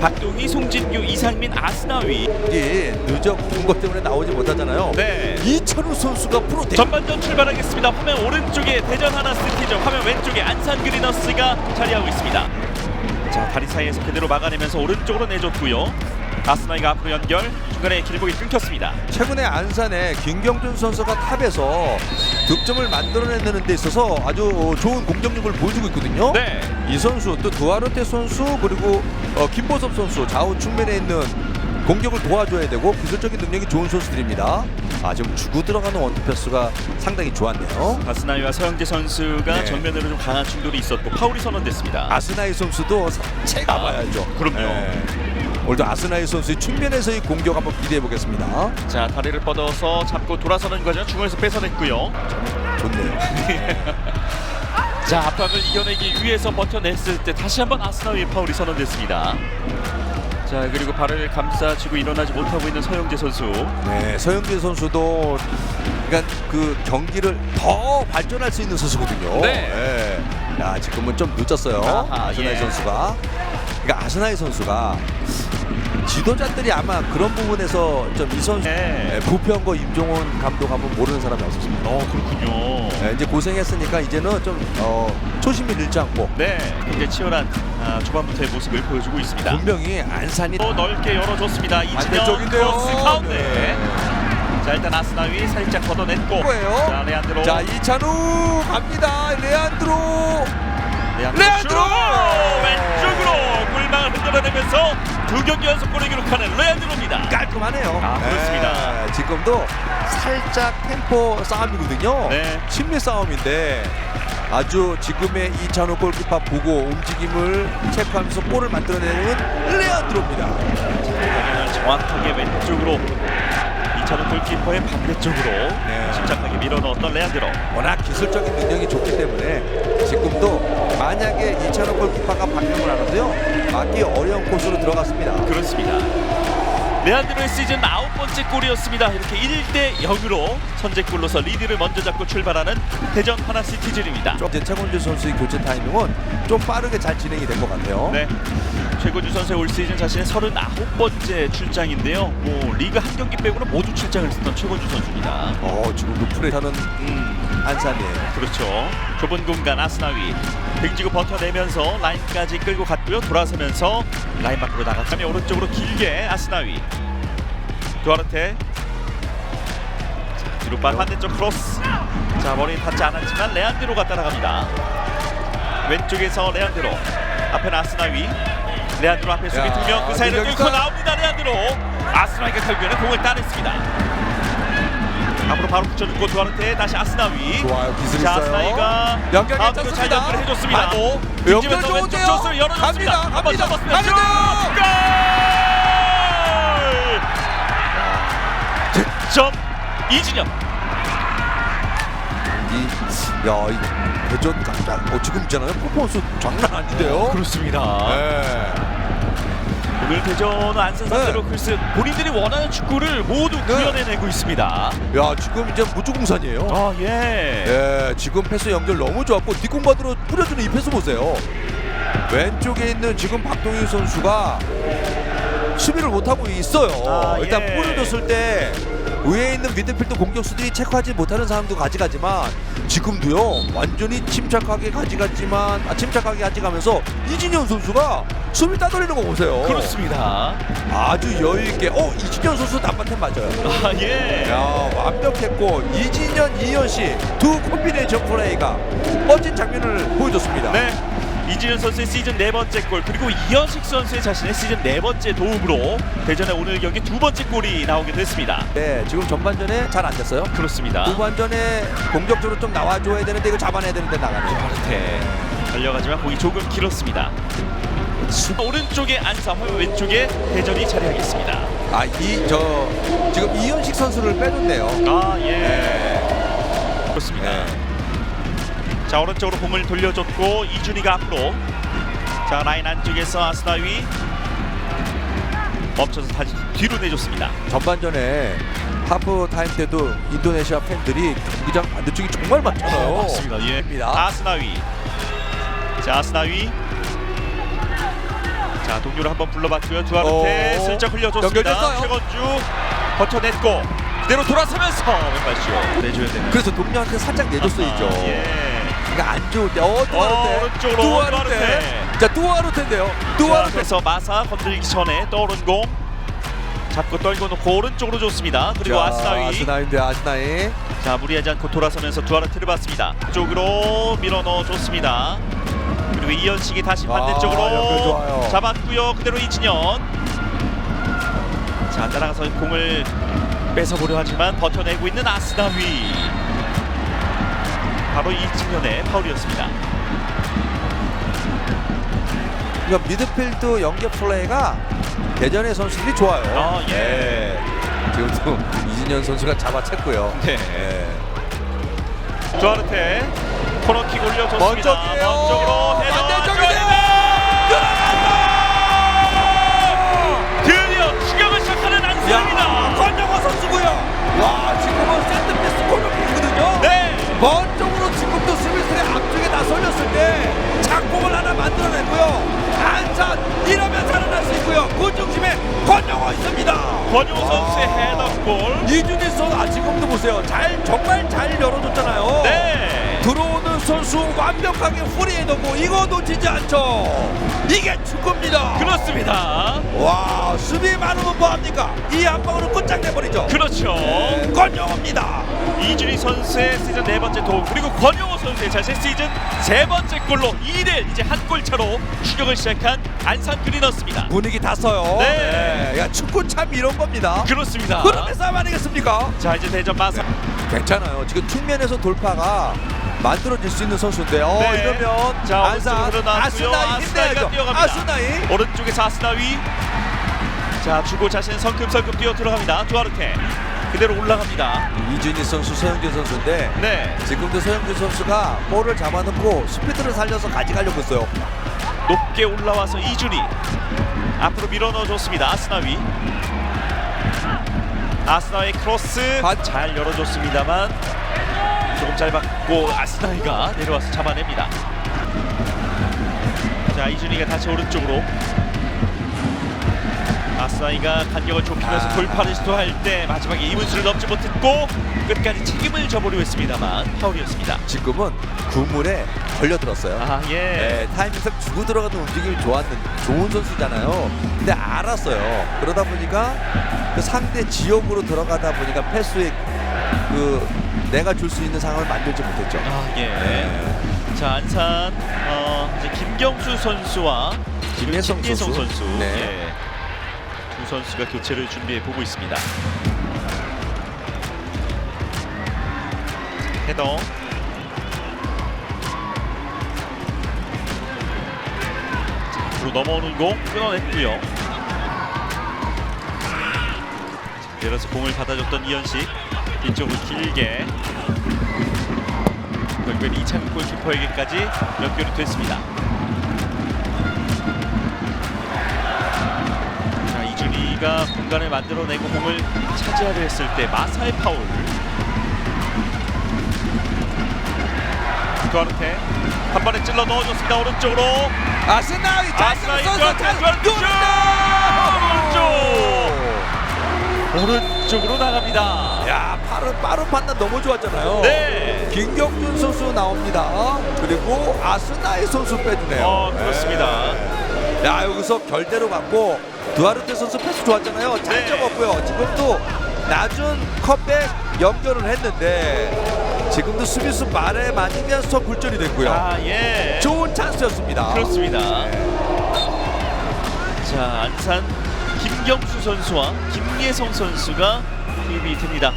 박동희, 송진규, 이상민, 아스나위. 이 누적 것 때문에 나오지 못하잖아요. 네. 이찬우 선수가 프로 대 전반전 출발하겠습니다. 화면 오른쪽에 대전 하나 스티저, 화면 왼쪽에 안산 그리너스가 자리하고 있습니다. 자 다리 사이에서 그대로 막아내면서 오른쪽으로 내줬고요. 아스나이가 앞으로 연결, 중간에 길목이 끊겼습니다. 최근에 안산에 김경준 선수가 탑에서 득점을 만들어내는 데 있어서 아주 좋은 공격력을 보여주고 있거든요. 네. 이 선수 또 두아르테 선수 그리고 어, 김보섭 선수 좌우 측면에 있는 공격을 도와줘야 되고 기술적인 능력이 좋은 선수들입니다. 아 지금 주고 들어가는 원투 패스가 상당히 좋았네요. 아스나이와 서영재 선수가 네. 정면으로 좀 강한 충돌이 있었고 파울이 선언됐습니다. 아스나이 선수도 제가 아, 봐야죠. 그럼요. 네. 오늘도 아스나이 선수의 측면에서의 공격 한번 기대해 보겠습니다. 자 다리를 뻗어서 잡고 돌아서는 과정 중원에서 뺏어냈고요. 좋네요. 자 압박을 이겨내기 위해서 버텨냈을 때 다시 한번 아스나위의 파울이 선언됐습니다. 자 그리고 발을 감싸쥐고 일어나지 못하고 있는 서영재 선수. 네, 서영진 선수도 그러니까 그 경기를 더 발전할 수 있는 선수거든요. 네. 네. 야, 지금은 좀 늦었어요. 아하, 아스나이 예. 선수가. 그러니까 아스나이 선수가 지도자들이 아마 그런 부분에서 좀 이 선수 네. 네, 부평거 임종원 감독 한번 모르는 사람이 없었습니다. 어 그렇군요. 네, 이제 고생했으니까 이제는 좀 어, 초심을 잃지 않고 네, 굉장히 치열한 아, 초반부터의 모습을 보여주고 있습니다. 분명히 안산이 또 넓게 열어줬습니다. 이진영 반대쪽인데요. 크로스 가운데. 네. 자 일단 아스나위 살짝 걷어냈고. 거예요. 자 레안드로. 자 이찬우 갑니다. 레안드로 레안드로. 레안드로! 슛! 왼쪽으로 골망을 흔들어내면서 두 경기 연속 골을 기록하는 레안드로입니다. 깔끔하네요. 아, 그렇습니다. 네, 지금도 살짝 템포 싸움이거든요. 네. 심리 싸움인데 아주 지금의 이찬우 골키퍼 보고 움직임을 체크하면서 골을 만들어내는 레안드로입니다. 정확하게 왼쪽으로 이찬우 골키퍼의 반대쪽으로 네. 침착하게 밀어넣었던 레안드로. 워낙 기술적인 능력이 좋기 때문에 지금도 만약에 이찬우 골키퍼가 안 하도요 막기 어려운 코스로 들어갔습니다. 그렇습니다. 레안드로의 시즌 아홉 번째 골이었습니다. 이렇게 1대 0으로 선제골로서 리드를 먼저 잡고 출발하는 대전 하나 시티즌입니다. 좀 이제 최곤주 선수의 교체 타이밍은 좀 빠르게 잘 진행이 된 것 같아요. 네. 최고주 선수의 올 시즌 자신의 39번째 출장인데요. 뭐 리그 한 경기 빼고는 모두 출장을 했던 최고주 선수입니다. 어 지금도 프레타는 음, 안산이에요. 그렇죠. 좁은 공간 아스나위 등지고 버텨내면서 라인까지 끌고 갔고요. 돌아서면서 라인 밖으로 나갔다면 오른쪽으로 길게 아스나위 두아르테 자, 뒤로 빠 반대쪽 크로스 자 머리 닿지 않았지만 레안드로가 따라갑니다. 왼쪽에서 레안드로 앞에는 아스나위 레안드로 앞에 수비 야, 두명 그 사이를 능력 뚫고. 나옵니다 레안드로 아스나위가 결국에는 공을 따냈습니다. 앞으로 바로 붙여주고 두아르테 다시 아스나위 좋아요 기술 자, 있어요. 아스나이가 연결 가운데로 잘 괜찮습니다. 연결을 해줬습니다. 아이고, 뒷집에서 연결 왼쪽 좋은데요. 열어줬습니다. 갑니다, 한번 갑니다. 잡았습니다. 가는데요. 슛! 골! 득점 이진영. 이, 야, 이 대전 깜짝, 어, 지금 있잖아요. 퍼포먼스 장난 아닌데요? 그렇습니다. 네. 오늘 대전 안산 상대로 글쎄 본인들이 원하는 축구를 모두 네. 구현해내고 있습니다. 야, 지금 이제 무주공산이에요. 아 예. 예, 지금 패스 연결 너무 좋았고 뒷공간으로 뿌려주는 이 패스 보세요. 왼쪽에 있는 지금 박동희 선수가 수비를 못하고 있어요. 아, 일단 예. 뿌려줬을 때 위에 있는 미드필더 공격수들이 체크하지 못하는 사람도 가져가지만 지금도요 완전히 침착하게 가져갔지만 아, 침착하게 가져가면서 이진현 선수가 수비 따돌리는 거 보세요. 그렇습니다. 아주 여유 있게 어 이진현 선수 단바템 맞아요. 아 예. 야 완벽했고 이진현 이현 씨두 콤비네이션 플레이가 멋진 장면을 보여줬습니다. 네. 이진현 선수의 시즌 네 번째 골 그리고 이현식 선수의 자신의 시즌 네 번째 도움으로 대전의 오늘 경기 두 번째 골이 나오게 됐습니다. 네, 지금 전반전에 잘 안 됐어요. 그렇습니다. 후반전에 공격적으로 좀 나와줘야 되는데 이거 잡아내야 되는데 나가네요. 네. 달려가지만 공이 조금 길었습니다. 오른쪽에 안산, 화면 왼쪽에 대전이 자리하겠습니다. 아, 이 저 지금 이현식 선수를 빼줬네요. 아 예. 네. 그렇습니다. 네. 자 오른쪽으로 공을 돌려줬고 이준희가 앞으로 자 라인 안쪽에서 아스나위 멈춰서 다시 뒤로 내줬습니다. 전반전에 하프 타임 때도 인도네시아 팬들이 경기장 반대쪽이 정말 많잖아요. 예. 입니다. 아스나위. 자 아스나위. 자자 동료를 한번 불러봤고요. 두아르테 어. 슬쩍 흘려줬습니다. 연결됐어요. 최건주 버텨냈고 그대로 돌아서면서 왼발쇼 내줘야 되는. 그래서 동료한테 살짝 내줬어야죠. 아하, 예. 그러니까 안 좋을 때, 어, 두아르테. 어, 오른쪽으로 두아르테. 두아르테. 자, 두아르테인데요. 자, 두아르테. 그래서 마사 건드리기 전에 떠오른 공 잡고 떨고 놓고 오른쪽으로 줬습니다. 그리고 자, 아스나위 아스나인데 아스나이. 자 무리하지 않고 돌아서면서 두아르트를 봤습니다. 쪽으로 밀어 넣어 줬습니다. 그리고 이현식이 다시 아, 연결 반대쪽으로 좋아요. 잡았고요. 그대로 이진현. 자 날아가서 공을 뺏어보려 하지만 버텨내고 있는 아스나위. 바로 이진현의 파울이었습니다. 그러니까 미드필드 연계 플레이가 대전의 선수들이 좋아요. 아, 예. 네. 지금도 이진현 선수가 잡아챘고요. 네. 네. 두아르테 코너킥 올려줬습니다. 먼쪽으로 헤더 반대쪽이네요. 드디어 추격을 시작하는 야, 안수입니다. 권영호 선수고요. 와, 지금은 샌드패스 코너킥이거든요. 네. 먼쪽으로 스미스의 나설렸을 때 작공을 하나 만들어냈고요. 안산 이러면 살아날 수 있고요. 그 중심에 권영호 있습니다. 권용 선수의 와. 헤더골. 이준희 선수 아 지금도 보세요. 잘 정말 잘 열어줬잖아요. 네. 들어오는 선수 완벽하게 프리헤더고 이거 놓치지 않죠. 이게 축구입니다. 그렇습니다. 와 수비 많으면 뭐합니까? 이한 방으로 끝장내버리죠. 그렇죠. 권영호입니다. 이준희 선수의 시즌 네 번째 도움 그리고 권용호 선수의 자신 시즌 세 번째 골로 2대 이제 한 골 차로 추격을 시작한 안산 그리너스입니다. 분위기 탔어요. 네. 야 축구 참 이런 겁니다. 그렇습니다. 흐름의 싸움 아니겠습니까? 자 이제 대전 마사 괜찮아요. 지금 측면에서 돌파가 만들어질 수 있는 선수인데 어 네. 이러면 자, 안산 오른쪽으로 나왔고요. 아스나이 아스나이가 힘내야죠. 뛰어갑니다. 아스나이 오른쪽에서 아스나위 자 주고 자신 성큼성큼 뛰어 들어갑니다. 두아르테 그대로 올라갑니다. 이준희 선수, 서영준 선수인데 네 지금도 서영준 선수가 볼을 잡아놓고 스피드를 살려서 가져가려고 했어요. 높게 올라와서 이준희 앞으로 밀어넣어 줬습니다. 아스나위 아스나의 크로스 반- 잘 열어줬습니다만 조금 짧았고 아스나이가 내려와서 잡아냅니다. 자 이준희가 다시 오른쪽으로 아스나이가 간격을 좁히면서 아. 돌파를 시도할 때 마지막에 이문수를 넘지 못했고 끝까지 책임을 져보려 했습니다만 파울이었습니다. 지금은 구물에 걸려들었어요. 아 예. 네, 타이밍상 주고 들어가는 움직임이 좋았는 좋은 선수잖아요. 근데 알았어요. 그러다 보니까 그 상대 지역으로 들어가다 보니까 패스에 그 내가 줄 수 있는 상황을 만들지 못했죠. 아 예. 네. 자 안산 어, 이제 김경수 선수와 김예성 김예성 선수. 선수, 네. 예. 두 선수가 교체를 준비해 보고 있습니다. 헤더 자, 앞으로 넘어오는 공 끊어냈고요. 자, 내려서 공을 받아줬던 이현식 뒤쪽으로 길게 결국엔 이창국 골키퍼에게까지 연결이 됐습니다. 이준희가 공간을 만들어내고 공을 차지하려 했을 때 마사의 파울. 두아르테 한 번에 찔러 넣어줬습니다 오른쪽으로 아스나이 잘 아스나이! 누른다. 오른쪽으로 나갑니다. 야 빠른 빠른 판단 너무 좋았잖아요. 네. 김경준 선수 나옵니다. 그리고 아스나이 선수 빼주네요. 어, 그렇습니다. 네. 야 여기서 결대로 갔고 두아르테 선수 패스 좋았잖아요. 잘 네. 접었고요. 지금도 낮은 컵백 연결을 했는데 지금도 수비수 말에 맞으면서 굴절이 됐고요. 아 예. 좋은 찬스였습니다. 그렇습니다. 네. 자 안산 김경수 선수와 김예성 선수가 투입이 됩니다.